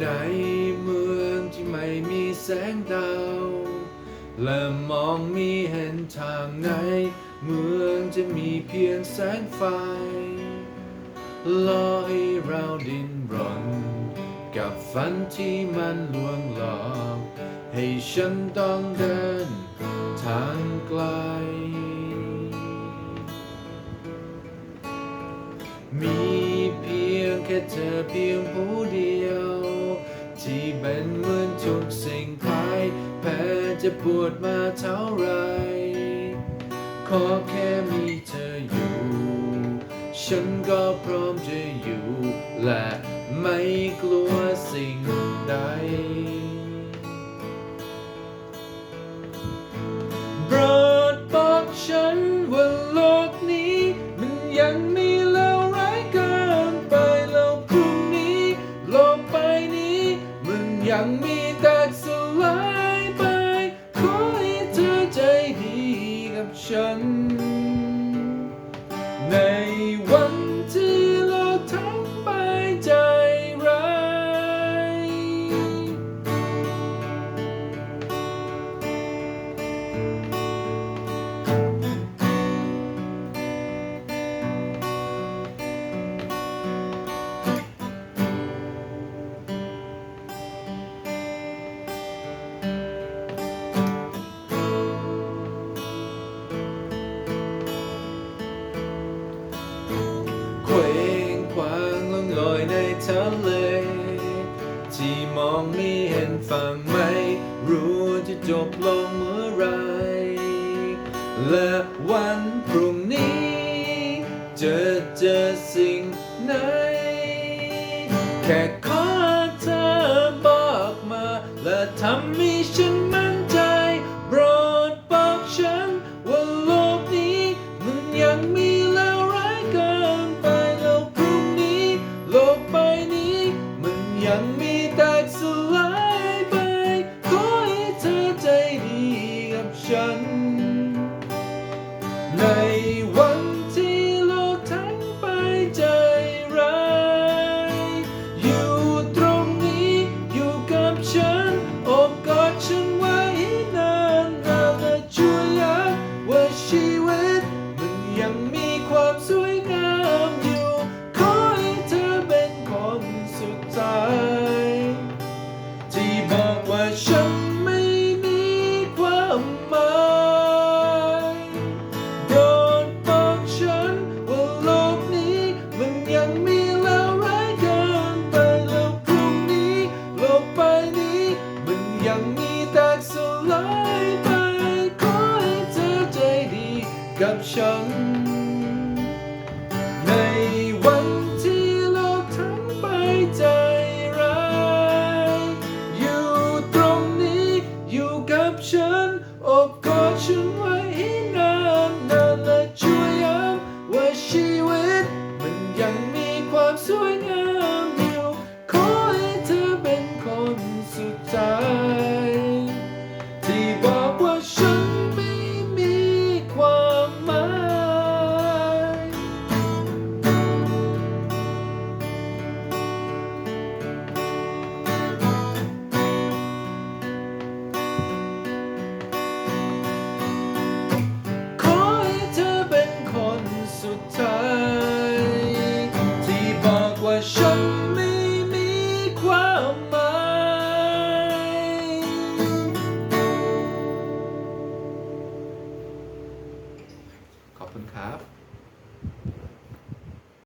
ในเมืองที่ไม่มีแสงดาวและมองมีเห็นทางไหน เมืองจะมีเพียงแสงไฟลอยเราดินร่อนกับฝันที่มันลวงหลอก ให้ฉันต้องเดินทางไกล มีเพียงแค่เธอเพียงผู้เดียว ที่เป็นเหมือนทุกสิ่งคลายแพ้จะปวดมาเท่าไร ขอแค่มีเธออยู่ ฉันก็พร้อมจะอยู่ และไม่กลัวสิ่งใด ทะเล ที่มองไม่เห็นฝั่งไม่ รู้จะจบลงเมื่อไร และวันพรุ่งนี้ จะเจอสิ่งไหนแค่ gumption